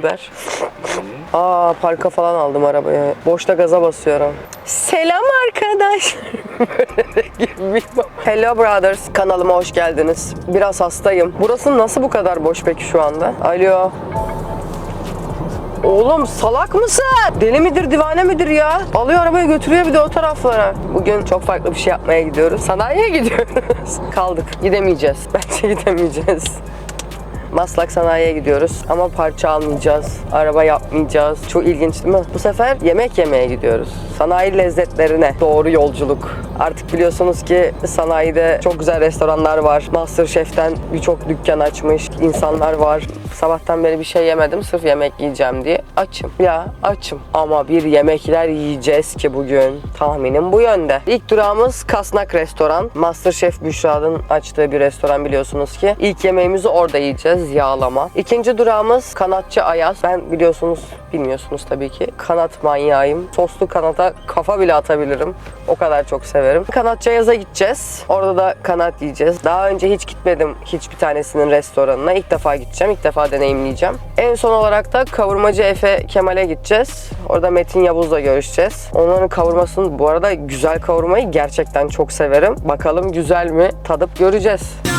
Haber? Aa parka falan aldım arabaya. Boşta gaza basıyorum. Selam arkadaş. Hello brothers. Kanalıma hoş geldiniz. Biraz hastayım. Burası nasıl bu kadar boş peki şu anda? Alo. Oğlum salak mısın? Deli midir divane midir ya? Alıyor arabayı götürüyor bir de o taraflara. Bugün çok farklı bir şey yapmaya gidiyoruz. Sanayiye gidiyoruz. Kaldık. Gidemeyeceğiz. Bence gidemeyeceğiz. Maslak sanayiye gidiyoruz ama parça almayacağız, araba yapmayacağız. Çok ilginç değil mi? Bu sefer yemek yemeye gidiyoruz. Sanayi lezzetlerine doğru yolculuk. Artık biliyorsunuz ki sanayide çok güzel restoranlar var. Masterchef'ten birçok dükkan açmış insanlar var. Sabahtan beri bir şey yemedim sırf yemek yiyeceğim diye. Açım. Ya açım. Ama bir yemekler yiyeceğiz ki bugün. Tahminim bu yönde. İlk durağımız Kasnak Restoran. Masterchef Büşra'nın açtığı bir restoran biliyorsunuz ki. İlk yemeğimizi orada yiyeceğiz. Yağlama. İkinci durağımız Kanatçı Ayaz. Ben biliyorsunuz, bilmiyorsunuz tabii ki. Kanat manyağıyım. Soslu kanata kafa bile atabilirim. O kadar çok severim. Kanatçı Ayaz'a gideceğiz. Orada da kanat yiyeceğiz. Daha önce hiç gitmedim hiçbir tanesinin restoranına. İlk defa gideceğim. İlk defa deneyimleyeceğim. En son olarak da kavurmacı Efe Kemal'e gideceğiz. Orada Metin Yavuz'la görüşeceğiz. Onların kavurmasını bu arada güzel kavurmayı gerçekten çok severim. Bakalım güzel mi? Tadıp göreceğiz.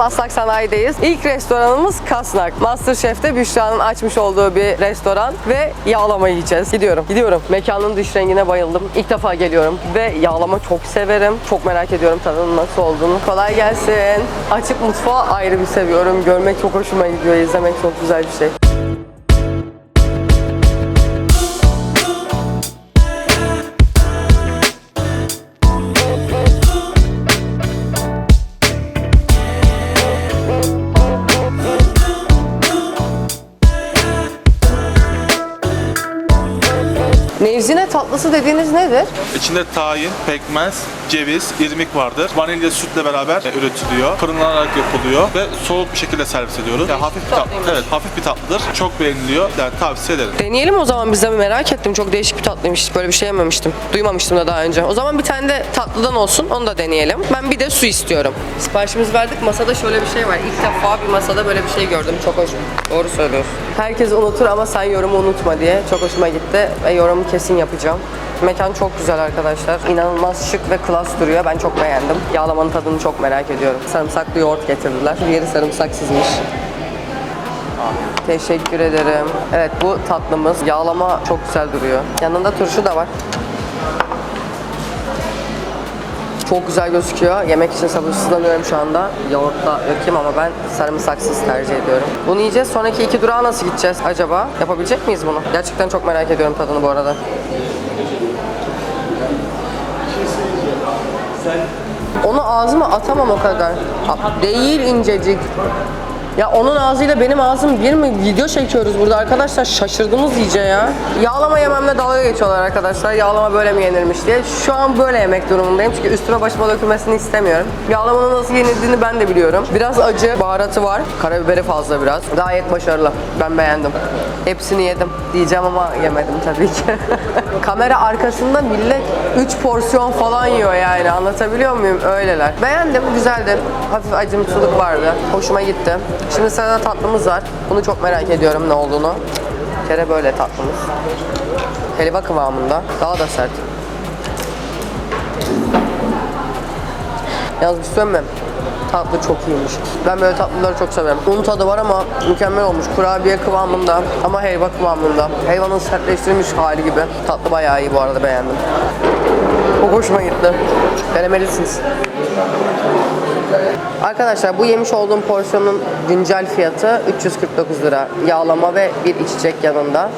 Maslak Sanayi'deyiz. İlk restoranımız Kasnak. Masterchef'te Büşra'nın açmış olduğu bir restoran ve yağlama yiyeceğiz. Gidiyorum, gidiyorum. Mekanın dış rengine bayıldım. İlk defa geliyorum ve yağlama çok severim. Çok merak ediyorum tadının nasıl olduğunu. Kolay gelsin. Açık mutfağı ayrı bir seviyorum. Görmek çok hoşuma gidiyor. İzlemek çok güzel bir şey. Tatlısı dediğiniz nedir? İçinde tahin, pekmez, ceviz, irmik vardır. Vanilya sütle beraber üretiliyor. Fırınlanarak yapılıyor ve soğuk bir şekilde servis ediyoruz. Yani hafif bir tatlı. Evet, hafif bir tatlıdır. Çok beğeniliyor. Yani tavsiye ederim. Deneyelim o zaman biz de merak ettim. Çok değişik bir tatlıymış. Böyle bir şey yememiştim. Duymamıştım da daha önce. O zaman bir tane de tatlıdan olsun. Onu da deneyelim. Ben bir de su istiyorum. Siparişimizi verdik. Masada şöyle bir şey var. İlk defa bir masada böyle bir şey gördüm. Çok hoş. Doğru söylüyorsun. Herkes unutur ama sen yorumu unutma diye. Çok hoşuma gitti ve yorumu kesin yapacağım. Mekan çok güzel arkadaşlar. İnanılmaz şık ve klas duruyor. Ben çok beğendim. Yağlamanın tadını çok merak ediyorum. Sarımsaklı yoğurt getirdiler. Diğeri sarımsaksızmış. Teşekkür ederim. Evet bu tatlımız. Yağlama çok güzel duruyor. Yanında turşu da var. Çok güzel gözüküyor. Yemek için sabırsızlanıyorum şu anda. Yoğurtla dökeyim ama ben sarımsaksız tercih ediyorum. Bunu yiyeceğiz. Sonraki iki durağa nasıl gideceğiz acaba? Yapabilecek miyiz bunu? Gerçekten çok merak ediyorum tadını bu arada. Onu ağzıma atamam o kadar. Değil incecik. Ya onun ağzıyla benim ağzım bir mi? Video çekiyoruz burada arkadaşlar. Şaşırdınız iyice ya. Yağlama yememle dalga geçiyorlar arkadaşlar. Yağlama böyle mi yenirmiş diye. Şu an böyle yemek durumundayım. Çünkü üstüme başıma dökülmesini istemiyorum. Yağlamanın nasıl yenildiğini ben de biliyorum. Biraz acı, baharatı var. Karabiberi fazla biraz. Gayet başarılı. Ben beğendim. Hepsini yedim diyeceğim ama yemedim tabii ki. Kamera arkasında millet 3 porsiyon falan yiyor yani. Anlatabiliyor muyum? Öyleler. Beğendim, güzeldi. Hafif acımsılık vardı. Hoşuma gitti. Şimdi sırada tatlımız var. Bunu çok merak ediyorum ne olduğunu. Bir kere böyle tatlımız. Helva kıvamında. Daha da sert. Yalnız bir şey söyleyeyim mi? Tatlı çok iyiymiş. Ben böyle tatlıları çok severim. Un tadı var ama mükemmel olmuş. Kurabiye kıvamında ama helva kıvamında. Helvanın sertleştirilmiş hali gibi. Tatlı bayağı iyi bu arada beğendim. Çok hoşuma gitti. Denemelisiniz. Arkadaşlar bu yemiş olduğum porsiyonun güncel fiyatı 349 lira. Yağlama ve bir içecek yanında.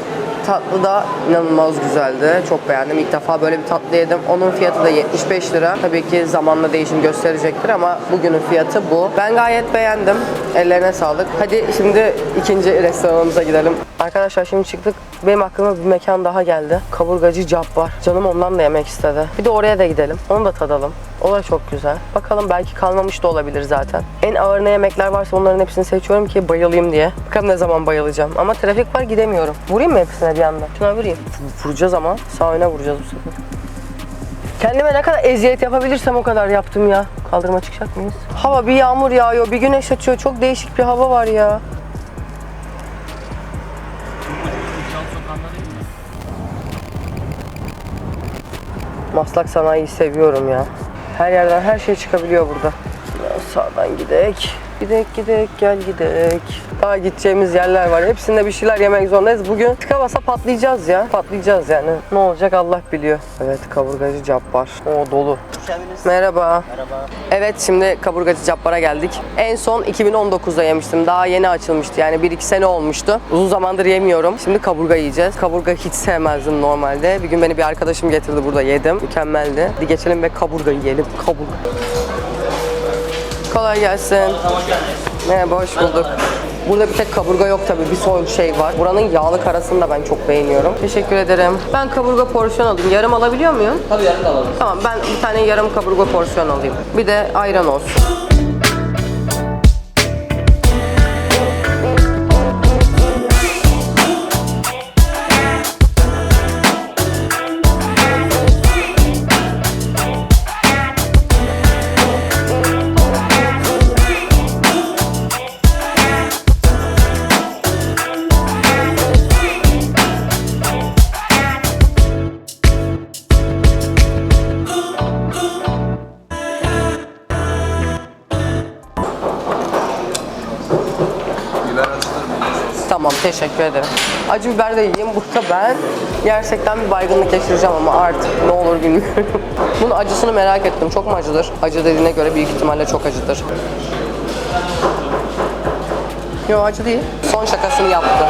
Tatlı da inanılmaz güzeldi. Çok beğendim. İlk defa böyle bir tatlı yedim. Onun fiyatı da 75 lira. Tabii ki zamanla değişim gösterecektir ama bugünün fiyatı bu. Ben gayet beğendim. Ellerine sağlık. Hadi şimdi ikinci restoranımıza gidelim. Arkadaşlar şimdi çıktık. Benim aklıma bir mekan daha geldi. Kaburgacı Cabbar. Canım ondan da yemek istedi. Bir de oraya da gidelim. Onu da tadalım. O da çok güzel. Bakalım belki kalmamış da olabilir zaten. En ağır ne yemekler varsa onların hepsini seçiyorum ki bayılayım diye. Bakalım ne zaman bayılacağım. Ama trafik var gidemiyorum. Vurayım mı hepsine bir anda? Şuna vurayım. Vuracağız ama. Sağ öne vuracağız bu sefer. Kendime ne kadar eziyet yapabilirsem o kadar yaptım ya. Kaldırıma çıkacak mıyız? Hava bir yağmur yağıyor, bir güneş açıyor. Çok değişik bir hava var ya. Maslak sanayiyi seviyorum ya. Her yerden her şey çıkabiliyor burada. Sağdan gidek. Gidek gidek gel gidek. Daha gideceğimiz yerler var. Hepsinde bir şeyler yemek zorundayız. Bugün tıka basa patlayacağız ya. Patlayacağız yani. Ne olacak Allah biliyor. Evet kaburgacı Cabbar. O dolu. Merhaba. Merhaba. Evet şimdi kaburgacı Cabbar'a geldik. En son 2019'da yemiştim. Daha yeni açılmıştı yani 1-2 sene olmuştu. Uzun zamandır yemiyorum. Şimdi kaburga yiyeceğiz. Kaburga hiç sevmezdim normalde. Bir gün beni bir arkadaşım getirdi burada yedim. Mükemmeldi. Hadi geçelim ve kaburga yiyelim. Kaburga. Kolay gelsin. Merhaba, hoş bulduk. Burada bir tek kaburga yok tabii. Bir son şey var. Buranın yağlı karasını da ben çok beğeniyorum. Teşekkür ederim. Ben kaburga porsiyon alayım. Yarım alabiliyor muyum? Tabii yarın da alalım. Tamam ben bir tane yarım kaburga porsiyon alayım. Bir de ayran olsun. Teşekkür ederim. Acı biber de yiyeyim. Burada ben gerçekten bir baygınlık yaşayacağım ama artık ne olur bilmiyorum. Bunun acısını merak ettim. Çok mu acıdır? Acı dediğine göre büyük ihtimalle çok acıdır. Yok acı değil. Son şakasını yaptı.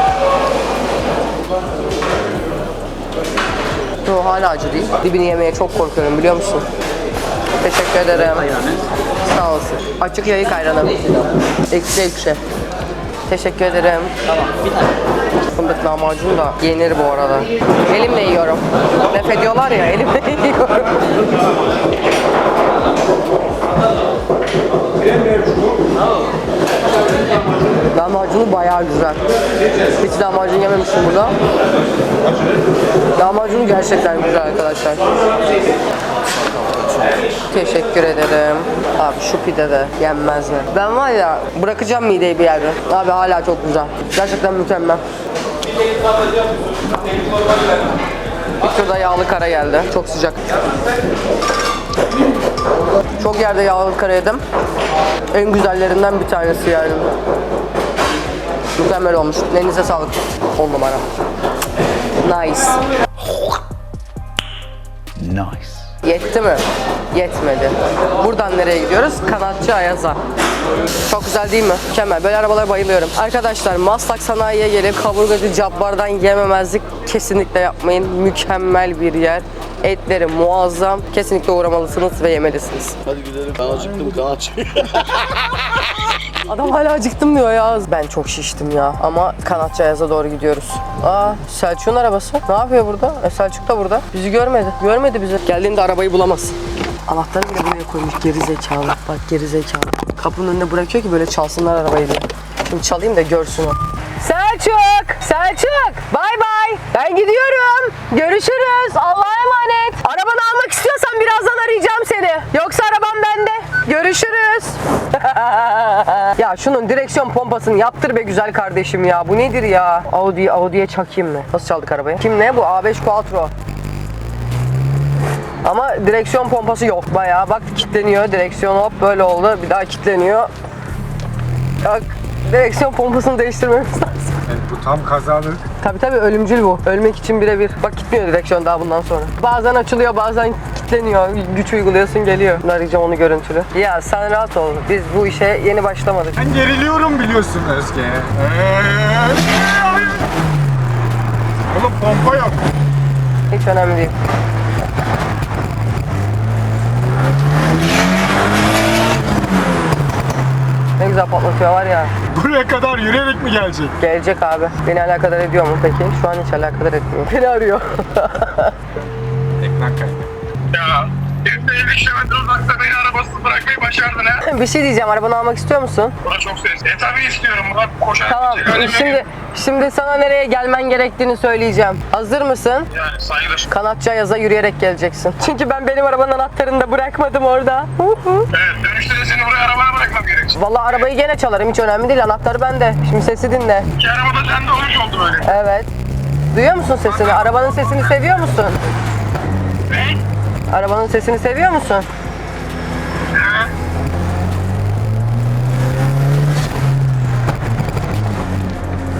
Yok hala acı değil. Dibini yemeye çok korkuyorum biliyor musun? Teşekkür ederim. Sağ olasın. Açık yayık ayranım. Ekşi ekşi. Teşekkür ederim. Tamam bir tane. Fındık lahmacun da yenir bu arada. Elimle yiyorum. Laf ediyorlar ya elimle yiyorum. Lahmacunu bayağı güzel. Hiç lahmacun yememiştim burada. Lahmacunu gerçekten güzel arkadaşlar. Teşekkür ederim. Abi şu pide de yenmez mi? Ben var ya bırakacağım mideyi bir yerde. Abi hala çok güzel. Gerçekten mükemmel. Turda yağlı kara geldi. Çok sıcak. Çok yerde yağlı kara yedim. En güzellerinden bir tanesi yani. Mükemmel olmuş. Elinize sağlık. 10 numara. Nice. Nice. Yetti mi? Yetmedi. Buradan nereye gidiyoruz? Kanatçı Ayaz'a. Çok güzel değil mi? Mükemmel. Böyle arabalara bayılıyorum. Arkadaşlar Maslak Sanayi'ye gelip kaburgacı Cabbar'dan yememezlik kesinlikle yapmayın. Mükemmel bir yer. Etleri muazzam. Kesinlikle uğramalısınız ve yemelisiniz. Hadi gidelim. Ben acıktım kan açıyor. Adam hala acıktım diyor ya. Ben çok şiştim ya. Ama Kanatçı Ayaz'a doğru gidiyoruz. Aa Selçuk'un arabası. Ne yapıyor burada? E, Selçuk da burada. Bizi görmedi. Görmedi bizi. Geldiğinde arabayı bulamazsın. Anahtarı bile buraya koymuş geri zekalı. Bak geri zekalı. Kapının önüne bırakıyor ki böyle çalsınlar arabayı diye. Şimdi çalayım da görsün o. Selçuk! Selçuk! Bay bay! Ben gidiyorum. Görüşürüz. Allah'a emanet. Arabanı almak istiyorsan birazdan arayacağım seni. Yoksa arabam bende. Görüşürüz. ya şunun direksiyon pompasını yaptır be güzel kardeşim ya. Bu nedir ya? Audi, Audi'ye çakayım mı? Nasıl çaldık arabayı? Kim ne bu? A5 Quattro. Ama direksiyon pompası yok. Bayağı bak kilitleniyor. Direksiyon hop böyle oldu. Bir daha kilitleniyor. Bak direksiyon pompasını değiştirmemiz lazım. Bu tam kazalık. Tabi tabi ölümcül bu. Ölmek için birebir. Bak gitmiyor direksiyon daha bundan sonra. Bazen açılıyor bazen kilitleniyor. Güç uyguluyorsun geliyor. Arayacağım onu görüntülü. Ya sen rahat ol. Biz bu işe yeni başlamadık. Ben geriliyorum biliyorsun Özge. Oğlum pompa yok. Hiç önemli değil. Ne güzel patlatıyor var ya. Buraya kadar yürüyerek mi gelecek? Gelecek abi. Beni alakadar ediyor mu peki? Şu an hiç alakadar etmiyor. Beni arıyor. Ekran kaydı. De 50 kilometre uzakta beni arabasız bırakmayı başardın ha. Bir şey diyeceğim. Arabanı almak istiyor musun? Buna çok sevdim. E tabii istiyorum. Murat koşarak Tamam. yok. Şimdi şimdi sana nereye gelmen gerektiğini söyleyeceğim. Hazır mısın? Yani saygılar. Kanatça yaza yürüyerek geleceksin. Çünkü ben benim arabanın anahtarını da bırakmadım orada. Evet dönüşte de seni buraya arabaya bırakmam gerekecek. Vallahi arabayı gene çalarım hiç önemli değil. Anahtarı bende. Şimdi sesi dinle. İki araba da sende olmuş oldu böyle. Evet. Duyuyor musun sesini? Arabanın sesini seviyor musun? Ne? Arabanın sesini seviyor musun? Evet.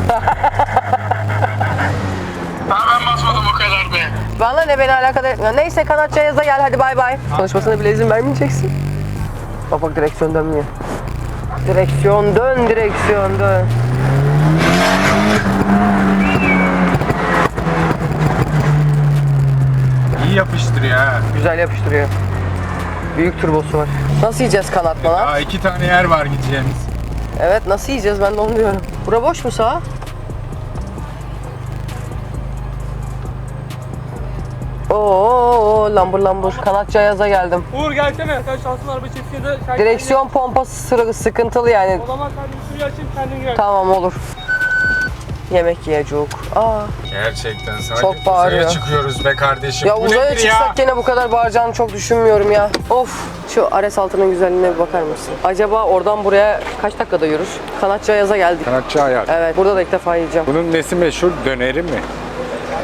Daha ben basmadım o kadar be. Vallahi ne beni alakadar etmiyor. Neyse kanatça yaza gel hadi bay bay. Konuşmasına bile izin vermeyeceksin. Bak bak direksiyon dönmüyor. Direksiyon dön, direksiyon dön. İyi yapıştırıyor ha. Güzel yapıştırıyor. Büyük turbosu var. Nasıl yiyeceğiz kanatma lan? Daha iki tane yer var gideceğimiz. Evet nasıl yiyeceğiz ben de onu diyorum. Bura boş mu sağ? Oo lambur lambur. Kanatça yaza geldim. Uğur gelsene. Sen şansın araba çiftliğe de sen Direksiyon pompası sıra- sıkıntılı yani. O zaman sen bir suyu açayım kendin gel. Tamam olur. Yemek yiyecek. Aa. Gerçekten sadece Çok bağırıyor. uzaya çıkıyoruz be kardeşim. Ya Bu uzaya nedir çıksak gene bu kadar bağıracağını çok düşünmüyorum ya. Of. Şu Ares altının güzelliğine bir bakar mısın? Acaba oradan buraya kaç dakikada yürür? Kanatça yaza geldik. Kanatçı ayak. Evet burada da ilk defa yiyeceğim. Bunun nesi meşhur? Döneri mi?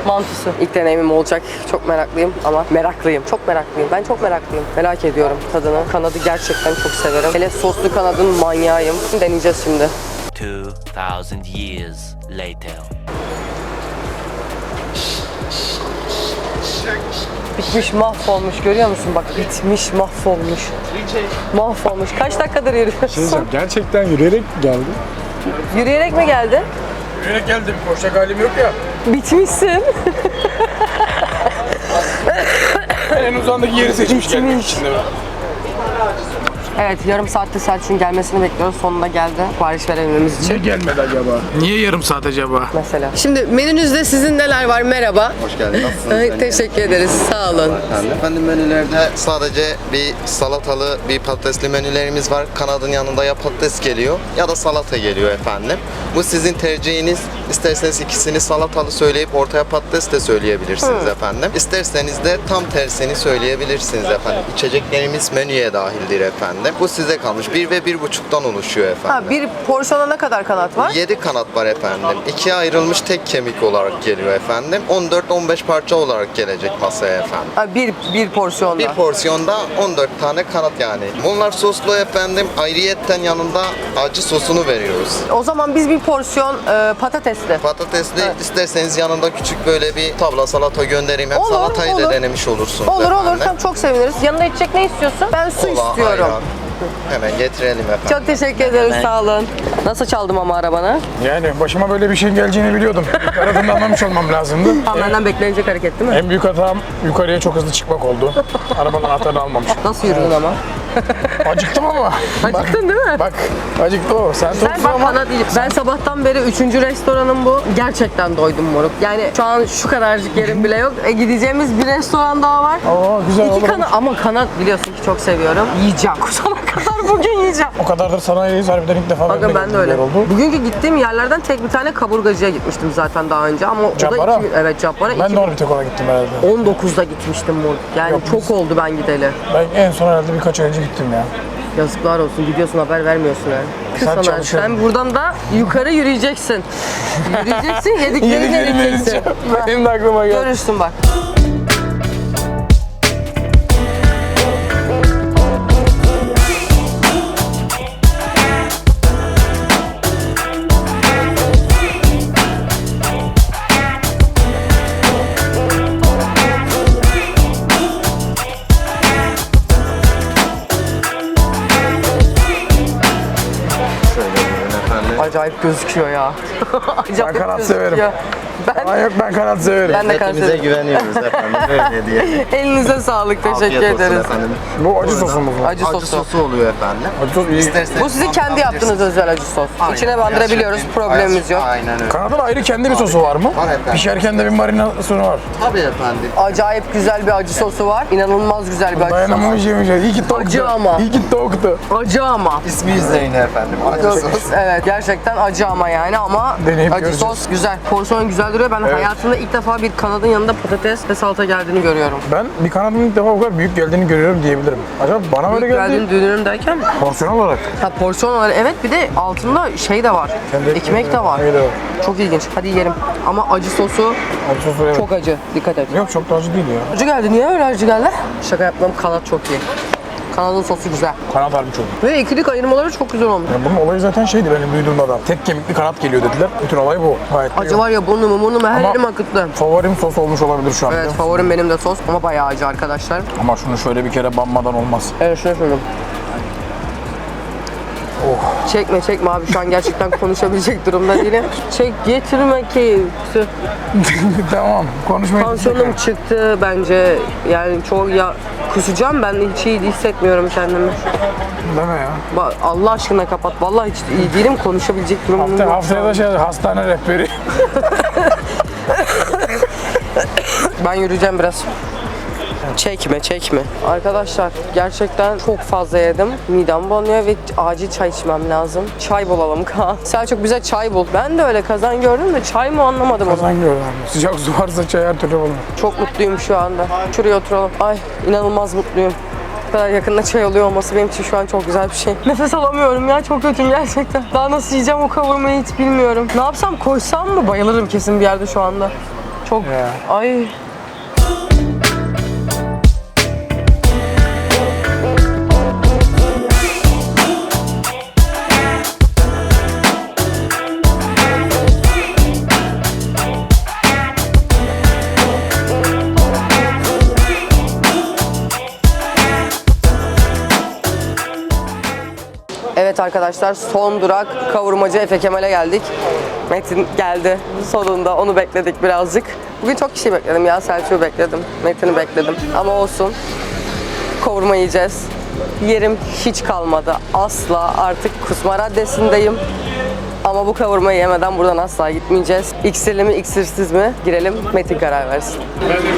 Mantısı. İlk deneyimim olacak. Çok meraklıyım ama meraklıyım. Çok meraklıyım. Ben çok meraklıyım. Merak ediyorum tadını. Kanadı gerçekten çok severim. Hele soslu kanadın manyağıyım. Deneyeceğiz şimdi. 2,000 years later. Bitmiş mahvolmuş görüyor musun? Bak bitmiş mahvolmuş. Mahvolmuş. Kaç dakikadır yürüyorsun? Gerçekten yürüyerek geldi. Yürüyerek mi geldin? Yürüyerek geldim. Koşacak halim yok ya. Bitmişsin. En uzandaki yeri seçmiş gelmek için de. Evet yarım saatte Selçuk'un gelmesini bekliyoruz. Sonunda geldi. Sipariş verebilmemiz için. gelmedi acaba? Niye yarım saat acaba? Mesela. Şimdi menünüzde sizin neler var? Merhaba. Hoş geldin. Nasılsınız? Teşekkür ederiz. Sağ olun. Efendim, efendim menülerde sadece bir salatalı bir patatesli menülerimiz var. Kanadın yanında ya patates geliyor ya da salata geliyor efendim. Bu sizin tercihiniz. İsterseniz ikisini salatalı söyleyip ortaya patates de söyleyebilirsiniz efendim. İsterseniz de tam tersini söyleyebilirsiniz efendim. İçeceklerimiz menüye dahildir efendim. Bu size kalmış. Bir ve bir buçuktan oluşuyor efendim. Ha, bir porsiyona ne kadar kanat var? 7 kanat var efendim. İkiye ayrılmış tek kemik olarak geliyor efendim. 14-15 parça olarak gelecek masaya efendim. Ha, bir, bir porsiyonda. Bir porsiyonda 14 tane kanat yani. Bunlar soslu efendim. Ayrıyetten yanında acı sosunu veriyoruz. O zaman biz bir porsiyon e, patatesli. Patatesli isterseniz yanında küçük böyle bir tabla salata göndereyim. Hem Olur, salatayı olur. da denemiş olursunuz Olur efendim. olur tamam çok seviniriz. Yanında içecek ne istiyorsun? Ben su Kola, istiyorum. ayran. Hemen getirelim efendim. Çok teşekkür ederiz sağ olun. Nasıl çaldım ama arabanı? Yani başıma böyle bir şeyin geleceğini biliyordum. Aradığında anlamış olmam lazımdı. Tam benden beklenecek hareket değil mi? En büyük hatam yukarıya çok hızlı çıkmak oldu. Arabanın anahtarını almamışım. Nasıl yürüdün ama? Acıktım ama. Acıktın değil mi? Bak acıktı o. Sen, toksun bak ama. bana değil. Ben sabahtan beri üçüncü restoranım bu. Gerçekten doydum moruk. Yani şu an şu kadarcık yerim bile yok. E gideceğimiz bir restoran daha var. Aa, güzel İki olur. kanat ama kanat biliyorsun ki çok seviyorum. Yiyeceğim. Kusana kadar bugün yiyeceğim. O kadardır sanayiyiz harbiden ilk defa Bakın ben de öyle. oldu. Bugünkü gittiğim yerlerden tek bir tane kaburgacıya gitmiştim zaten daha önce ama o da 2000, evet Cabbar'a Ben de bir tek ona gittim herhalde. 2019'da gitmiştim moruk. Yani Yok, çok biz- oldu ben gideli. Ben en son herhalde birkaç ay önce gittim ya. Yazıklar olsun gidiyorsun haber vermiyorsun. Kız Sen sana, çalışıyorsun. sen buradan da yukarı yürüyeceksin. yürüyeceksin yediklerini eriteceksin. Benim de aklıma geldi. Görürsün bak. Acayip gözüküyor ya. Acayip Ben kanat gözüküyor. severim. Ama yok ben kanat severim. Ben de Lezzetimize kanser. güveniyoruz efendim. Öyle diye. Elinize sağlık. Teşekkür Afiyet olsun ederiz. efendim. Bu acı sosumuz mu? Acı Acı sosu. sosu oluyor efendim. Acı sos iyi. İsterseniz Bu sizin kendi yaptığınız özel acı sos. Aynen. İçine bandırabiliyoruz. Gerçekten Problemimiz yok. Aynen öyle. Kanadın ayrı kendi bir sosu var mı? Var efendim. Pişerken de bir marinasyonu var. Tabii efendim. Acayip güzel bir acı sosu var. İnanılmaz güzel bir acı sosu. Dayanamamış yemeyeceğiz. İyi ki toktu. Acı ama. İyi ki toktu. Acı ama. İsmi izleyin efendim. Acı sos. Evet gerçekten acı ama yani ama Deneyip acı göreceğiz. sos güzel. Porsiyon güzel duruyor. Ben hayatımda ilk defa bir kanadın yanında patates ve salata geldiğini görüyorum. Ben bir kanadın ilk defa bu kadar büyük geldiğini görüyorum diyebilirim. Acaba bana böyle Büyük geldi. geldiğini dönüyorum derken Porsiyon olarak. ha, porsiyon olarak evet bir de altında şey de var. Kendi Ekmek de var. ekmeği de var. Çok ilginç. Hadi yiyelim. Ama acı sosu Acı sosu evet. çok acı. Dikkat et. Yok çok da acı değil ya. Acı geldi. Niye öyle acı geldi? Şaka yapmam. Kanat çok iyi. Kanadın sosu güzel. Kanat harbi çok. iyi. Ve ikilik ayırmaları çok güzel olmuş. Yani bunun olayı zaten şeydi benim duyduğumda da. Tek kemikli kanat geliyor dediler. Bütün olay bu. Gayet de Acı yok. var ya burnumu burnumu her Ama- yerim akıttı. Favorim sos olmuş olabilir şu an. Evet musun? favorim benim de sos ama bayağı acı arkadaşlar. Ama şunu şöyle bir kere banmadan olmaz. Evet şunu şunu. Çekme çekme abi şu an gerçekten konuşabilecek durumda değilim. Çek getirme ki. tamam. Konuşmayı Tansiyonum çıktı bence. Yani çok ya kusacağım ben hiç iyi hissetmiyorum kendimi. Deme ya. Ba- Allah aşkına kapat. Vallahi hiç iyi değilim konuşabilecek durumum Hafta, yok. haftaya da şey hastane rehberi. Ben yürüyeceğim biraz. Çekme çekme. Arkadaşlar gerçekten çok fazla yedim. Midem bulanıyor ve acil çay içmem lazım. Çay bulalım Kaan. Selçuk bize çay bul. Ben de öyle kazan gördüm de çay mı anlamadım onu. Kazan gördüm. Sıcak su varsa çay her türlü bulunur. Çok mutluyum şu anda. Şuraya oturalım. Ay inanılmaz mutluyum. Bu kadar yakında çay oluyor olması benim için şu an çok güzel bir şey. Nefes alamıyorum ya çok kötüyüm gerçekten. Daha nasıl yiyeceğim o kavurmayı hiç bilmiyorum. Ne yapsam koysam mı? Bayılırım kesin bir yerde şu anda. Çok Ya. ay arkadaşlar son durak kavurmacı Efe Kemal'e geldik. Metin geldi sonunda onu bekledik birazcık. Bugün çok kişi bekledim ya Selçuk'u bekledim. Metin'i bekledim ama olsun. Kavurma yiyeceğiz. Yerim hiç kalmadı. Asla artık kusma raddesindeyim. Ama bu kavurmayı yemeden buradan asla gitmeyeceğiz. İksirli mi iksirsiz mi? Girelim Metin karar versin.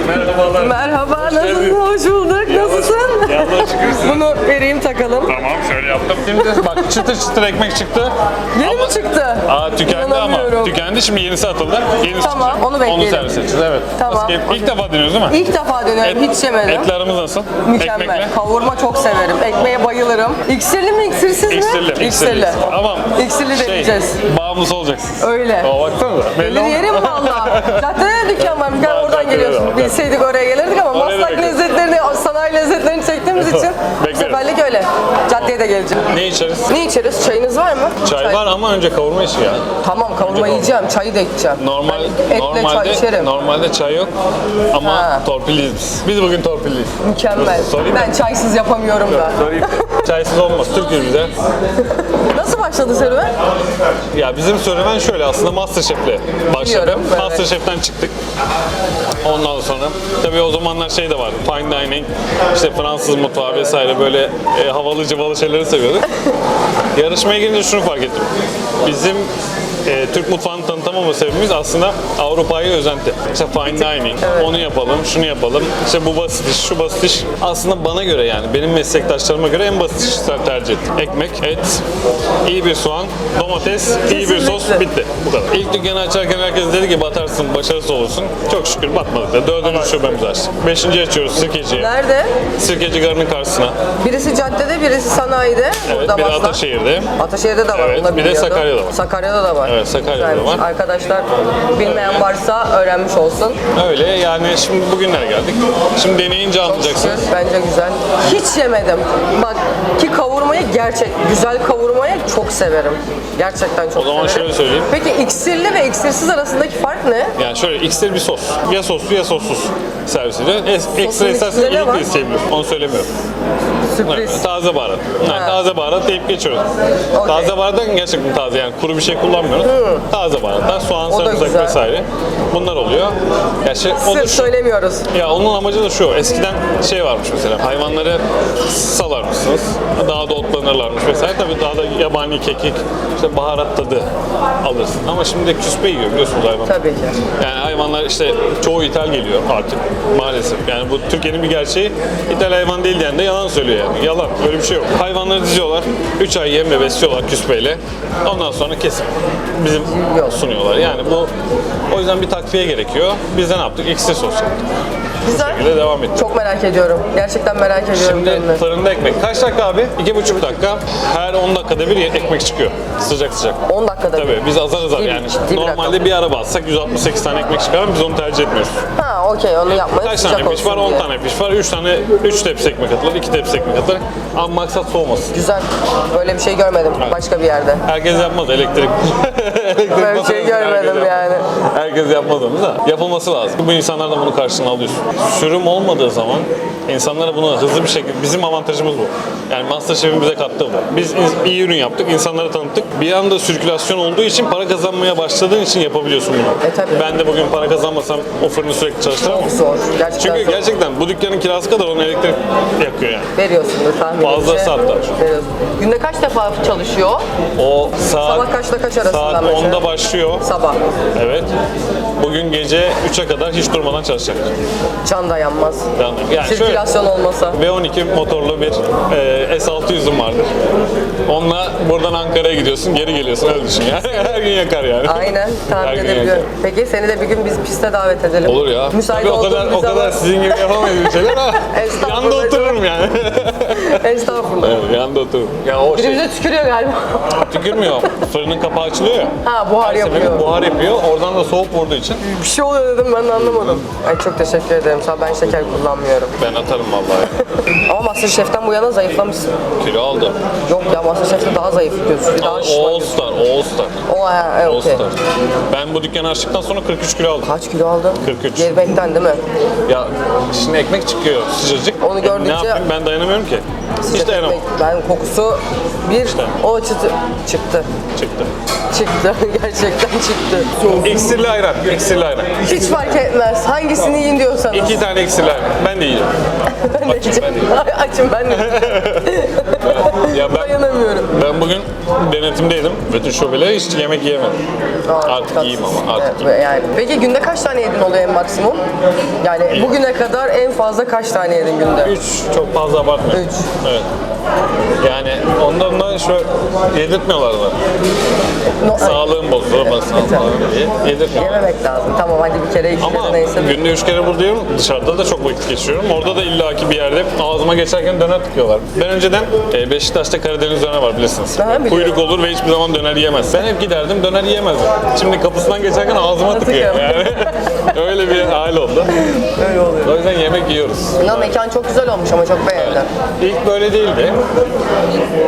Merhabalar. Merhaba nasılsın? Hoş bulduk. Nasılsın? Yallah. Bunu vereyim takalım. Tamam şöyle yaptım. Şimdi bak çıtır çıtır ekmek çıktı. Yeni mi çıktı? Aa tükendi ama. Tükendi şimdi yenisi atıldı. Yenisi Tamam, çıkacak. onu bekleyelim. Onu servis edeceğiz evet. Tamam, Nasıl İlk defa deniyoruz değil mi? İlk defa dönüyorum. hiç yemedim. Etlerimiz nasıl? Mükemmel. Ekmekle. Kavurma çok severim. Ekmeğe bayılırım. İksirli mi iksirsiz mi? İksirli. İksirli. Ama İksirli şey, deneyeceğiz. Bağımlısı olacaksınız. Öyle. Aa baksanıza. Belli Gelir olmuyor. yerim valla. Caddede dükkan var. Bir tane geliyorsun. var. Bilseydik oraya gelirdik ama Oraya da Maslak bekleriz. lezzetlerini, sanayi lezzetlerini çektiğimiz için bu seferlik öyle. Caddeye de geleceğim. Ne içeriz? Ne içeriz? Çayınız var mı? Çay, var ama önce kavurma işi ya. Tamam kavurma yiyeceğim. Çayı da içeceğim. Normal Ben etle normalde çay içerim. normalde çay yok ama Ha. torpilliyiz biz. Biz bugün torpilliyiz. Mükemmel. Sorayım mı? Ben çaysız yapamıyorum da. Sorayım. Çaysız olmaz. Türk'üz bize. Nasıl başladı serüven? Ya bizim serüven şöyle aslında Masterchef'le başladı. Biliyorum, evet. Masterchef'ten çıktık. Ondan sonra tabii o zamanlar şey de var. Fine dining, işte Fransız mutfağı vesaire böyle e, havalı cıvalı şeyleri seviyorduk. Yarışmaya girince şunu fark ettim. Bizim e, Türk mutfağını tanıtamama sebebimiz aslında Avrupa'ya özenti. İşte fine dining, onu yapalım, şunu yapalım. İşte bu basit iş, şu basit iş. Aslında bana göre yani benim meslektaşlarıma göre en basit işler tercih ettim. Ekmek, et, iyi bir soğan, domates, iyi bir sos, bitti. Bu kadar. İlk dükkanı açarken herkes dedi ki batarsın, başarısız olursun. Çok şükür batmadık da. Dördüncü şubemizi açtık. Beşinci açıyoruz Sirkeci'ye. Nerede? Sirkeci Garı'nın karşısına. Birisi caddede, birisi sanayide. Evet, Burada bir de Maslak. Ataşehir'de. Ataşehir'de de var. Evet, bir de. Sakarya'da var. Sakarya'da da var. Evet, Sakarya'da Güzelmiş. var. Arkadaşlar bilmeyen varsa öğrenmiş olsun. Öyle yani şimdi bugünlere geldik. Şimdi deneyince anlayacaksınız. Şükür, Bence güzel. Hiç yemedim. Bak ki kavurmayı gerçek, güzel kavurmayı çok severim. Gerçekten çok O zaman severim. şöyle söyleyeyim. Peki iksirli ve iksirsiz arasındaki fark ne? Yani şöyle iksir bir sos. Ya soslu ya sossuz servis ediyor. Es- Ekstra istersen ne var? iyilik de isteyebiliyorsun. Onu söylemiyorum. Sürpriz. Evet, taze baharat. Yani taze baharat deyip geçiyoruz. Taze baharat derken gerçekten taze yani kuru bir şey kullanmıyoruz. Taze baharat. Salata, soğan, sarımsak güzel. vesaire. Bunlar oluyor. Ya şey, o da Sırf şu, söylemiyoruz. ya onun amacı da şu. Eskiden şey varmış mesela. Hayvanları salarmışsınız. Daha da otlanırlarmış vesaire. Tabii daha da yabani kekik, işte baharat tadı alırsın. Ama şimdi küspe yiyor biliyorsunuz hayvan. Tabii ki. Yani hayvanlar işte çoğu ithal geliyor artık maalesef. Yani bu Türkiye'nin bir gerçeği. İthal hayvan değil diyen de yalan söylüyor yani. Yalan. Böyle bir şey yok. Hayvanları diziyorlar. 3 ay yem ve besliyorlar küspeyle. Ondan sonra kesip bizim Yok. Sunuyorlar. Yani bu o yüzden bir takviye gerekiyor. Biz de ne yaptık? Ekstra sos yaptık. Güzel. şekilde devam ettik. Çok merak ediyorum. Gerçekten merak ediyorum. Şimdi fırında ekmek. Kaç dakika abi? 2,5 dakika. Her 10 dakikada bir ekmek çıkıyor. Sıcak sıcak. 10 dakikada. bir. Tabii biz azar azar yani. ciddi bir Normalde rakam. bir araba atsak 168 tane ekmek çıkar ama biz onu tercih etmiyoruz. Ha okey onu yapmayı Kaç tane piş var? 10 diye. tane piş var. 3 tane 3 tepsi ekmek atılır, 2 tepsi ekmek atılır. Ama maksat soğumasın. Güzel. Böyle bir şey görmedim başka bir yerde. Herkes yapmaz elektrik. elektrik Böyle bir şey herkes görmedim yapmaz. yani. Herkes yapmaz onu da. Yapılması lazım. Bu insanlar da bunu karşılığını alıyorsun. Sürüm olmadığı zaman insanlara bunu hızlı bir şekilde bizim avantajımız bu. Yani Masterchef'in bize kattığı bu. Biz in- iyi ürün yaptık, insanlara tanıttık. Bir anda sirkülasyon olduğu için para kazanmaya başladığın için yapabiliyorsun bunu. E, tabii. Ben de bugün para kazanmasam o fırını sürekli çalıştıramam. Çok zor. Gerçekten Çünkü zor. gerçekten bu dükkanın kirası kadar onun elektrik yakıyor yani. Veriyorsundur tahminimce. Fazla saatler. Veriyorsun. Günde kaç defa çalışıyor? O saat Sabah kaçla kaç arasında saat mesela? 10'da başlıyor. Sabah. Evet. Bugün gece 3'e kadar hiç durmadan çalışacak. Can dayanmaz. Yani, yani şöyle Sirkülasyon olmasa. V12 motorlu bir e, S600'üm vardır. Onunla buradan Ankara'ya gidiyorsun, geri geliyorsun öyle düşün yani. Her gün yakar yani. Aynen tahmin edebiliyorum. Peki seni de bir gün biz piste davet edelim. Olur ya. Müsait Tabii o kadar o kadar zaman. sizin gibi yapamayız bir şeyler ama yanında otururum yani. Estağfurullah. evet, yanında otururum. Ya o şey Birimize tükürüyor galiba. tükürmüyor. Fırının kapağı açılıyor ya. ha buhar Her yapıyor. Buhar yapıyor. Oradan da soğuk vurduğu için Bir şey oluyor dedim ben de anlamadım. Ay çok teşekkür ederim. Sağ ol, ben şeker kullanmıyorum. ben atarım vallahi. Ama Masterchef'ten bu yana zayıflamışsın. Kilo aldı. Yok ya Masterchef'te daha zayıf gözüküyor. Daha All şişman All gözüküyor. Star, All Star. O ha, evet, All okey. Star. Ben bu dükkanı açtıktan sonra 43 kilo aldım. Kaç kilo aldın? 43. Yemekten değil mi? Ya şimdi ekmek çıkıyor sıcacık. Onu gördükçe- Ne yapayım ben dayanamıyorum ki. Hiç dayanamam. Ben kokusu bir o çıtı çıktı. Çıktı. Çıktı. Gerçekten çıktı. İksirli ayran, iksirli ayran. Hiç fark etmez. Hangisini yiyin diyorsanız. İki tane iksirli ayran. Ben de yiyeceğim. ben de açım, yiyeceğim. Açım ben de. Ya ben, Dayanamıyorum. ben bugün denetimdeydim. Bütün şubeleri hiç yemek yiyemedim. Artık tatsız. yiyeyim ama artık Evet, yani. Peki günde kaç tane yedin oluyor en maksimum? Yani bugüne kadar en fazla kaç tane yedin günde? Üç çok fazla abartmıyorum. Üç. Evet. Yani ondan da şu yedirtmiyorlar da. No, Sağlığım bozulmasın falan diye yedirtmiyorlar. Yememek lazım. Tamam hadi bir kere iki Ama kere neyse. günde üç kere buradayım. Dışarıda da çok vakit geçiriyorum. Orada da illaki bir yerde ağzıma geçerken döner tıkıyorlar. Ben önceden e, Beşiktaş'ta Karadeniz döner var bilirsiniz. Ha, biliyorum. Kuyruk olur ve hiçbir zaman döner yiyemez. Ben hep giderdim döner yiyemezdim. Şimdi kapısından geçerken ağzıma tıkıyor. Yani öyle bir hal oldu. Öyle oluyor. O yüzden yemek yiyoruz. İnan mekan çok güzel olmuş ama çok beğendim. İlk böyle değildi.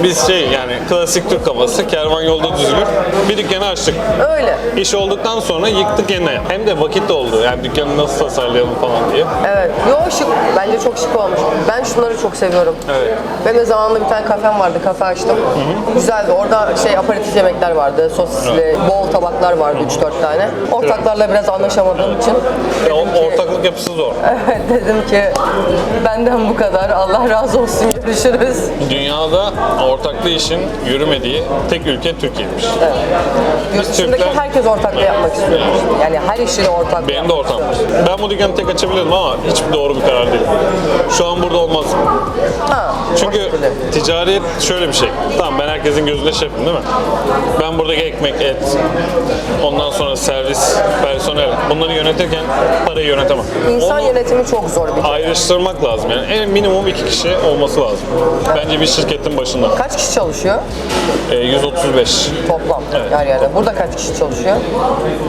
Biz şey yani klasik Türk kafası kervan yolda düzülür. Bir dükkanı açtık. Öyle. İş olduktan sonra yıktık yeniden. Hem de vakit oldu. Yani dükkanı nasıl tasarlayalım falan diye. Evet. Yo şık. Bence çok şık olmuş. Ben şunları çok seviyorum. Evet. Benim de zamanında bir tane kafem vardı. Kafe açtım. Güzeldi. Orada şey aperatif yemekler vardı. Sosisli, bol tabaklar vardı 3-4 tane. Ortaklarla biraz anlaşamadığım için Ya, ortaklık yapısı zor. evet, dedim ki benden bu kadar. Allah razı olsun. Görüşürüz. Dünyada ortaklı işin yürümediği tek ülke Türkiye'ymiş. Yurt dışındaki Türkler- herkes ortaklığı yapmak istiyor. Yani her işini ortaklığı Benim de ortam var. Ben bu dükkanı tek açabilirdim ama hiç doğru bir karar değil. Şu an burada olmaz. Ha, Çünkü bile. ticaret şöyle bir şey. Tamam ben herkesin gözünde şefim değil mi? Ben buradaki ekmek, et, ondan sonra servis, personel bunları yönetirken parayı yönetemem. İnsan Onu yönetimi çok zor bir ayrıştırmak lazım. Yani en minimum iki kişi olması lazım. Bence bir şirketin başında. Kaç kişi çalışıyor E, 135. toplam Evet, her yerde? Burada kaç kişi çalışıyor?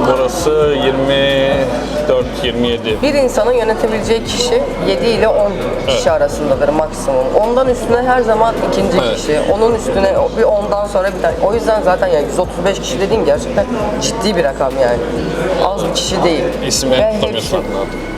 Burası 24 27. Bir insanın yönetebileceği kişi 7 ile 10 kişi arasındadır maksimum. Ondan üstüne her zaman ikinci Evet. kişi. Onun üstüne bir ondan sonra bir tane. O yüzden zaten yani 135 kişi dediğin gerçekten ciddi bir rakam yani. Az bir kişi değil. Ve İsimlerini hepsi- tutamıyorsun.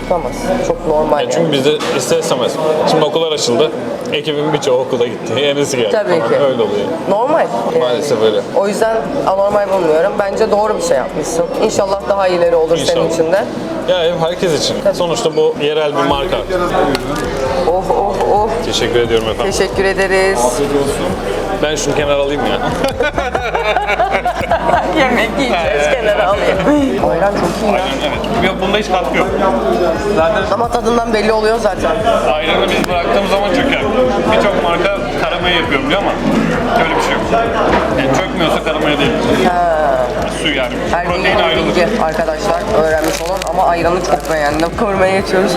Tutamaz. Çok normal yani. Çünkü bizde ister istemez. Şimdi okullar açıldı. Ekibin birçoğu okula gitti. Yenisi geldi. Tabii falan. ki. Öyle oluyor. Normal. Yani. Maalesef öyle. O yüzden anormal bulmuyorum. Bence doğru bir şey yapmışsın. İnşallah daha iyileri olur senin İnşallah. için de. Ya hem herkes için. Sonuçta bu yerel bir marka. Oh oh oh. Teşekkür ediyorum efendim. Teşekkür ederiz. Ben şunu kenara alayım ya. Yemek yiyeceğiz. Kenara alayım. Ayran çok iyi ya. evet. Yok bunda hiç katkı yok. Zaten Ama tadından belli oluyor zaten. ayranı biz bıraktığımız zaman çöker. Birçok marka karamaya yapıyorum diyor ama öyle bir şey yok. Yani çökmüyorsa karamaya değil. Su yani. Her Protein bilgi ayrılır. bilgi arkadaşlar öğrenmiş olan ama ayranı çok beğendim. Kavurmaya geçiyoruz.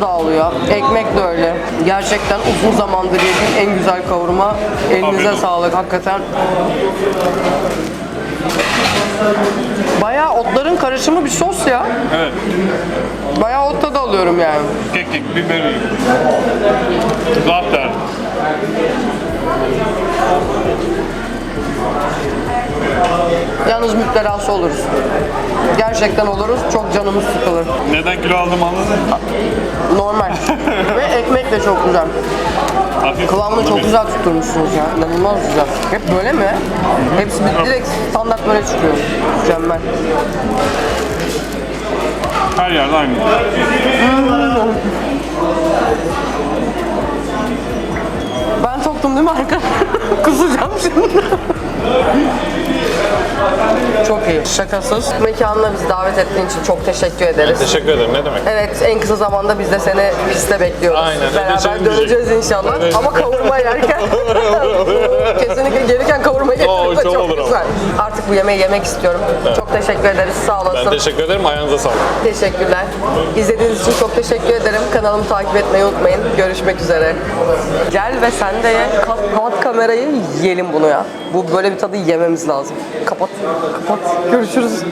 Kavurma ağızda dağılıyor. Ekmek de öyle. Gerçekten uzun zamandır yediğim en güzel kavurma. Elinize olsun. sağlık hakikaten. Bayağı otların karışımı bir sos ya. Evet. Bayağı ot tadı alıyorum yani. Kekik, biberi. Zafer. Yalnız müptelası oluruz. Gerçekten oluruz. Çok canımız sıkılır. Neden kilo aldım anladın? Normal. Ve ekmek de çok güzel. Hafif Kıvamını çok güzel tutturmuşsunuz ya. İnanılmaz güzel. Hep böyle mi? Hepsi bir- direkt standart böyle çıkıyor. Mükemmel. Her yerde aynı. Ben soktum değil mi arka? Kusacağım şimdi. Çok iyi. Şakasız. Mekanına bizi davet ettiğin için çok teşekkür ederiz. Teşekkür ederim. Ne demek? Evet en kısa zamanda biz de seni piste bekliyoruz. Aynen, Beraber ödeşelim döneceğiz inşallah. Ödeşelim. Ama kavurma yerken. Kesinlikle gelirken kavurma Oo, getirmek de çok çok, olur ama. güzel. Artık bu yemeği yemek istiyorum. Çok teşekkür ederiz. Sağ olasın. Ben teşekkür ederim. Ayağınıza sağlık. Teşekkürler. İzlediğiniz için çok teşekkür ederim. Kanalımı takip etmeyi unutmayın. Görüşmek üzere. Gel ve sen de ye. Kapat kamerayı yiyelim bunu ya. Bu böyle bir tadı yememiz lazım. Kapat. Kapat. Görüşürüz.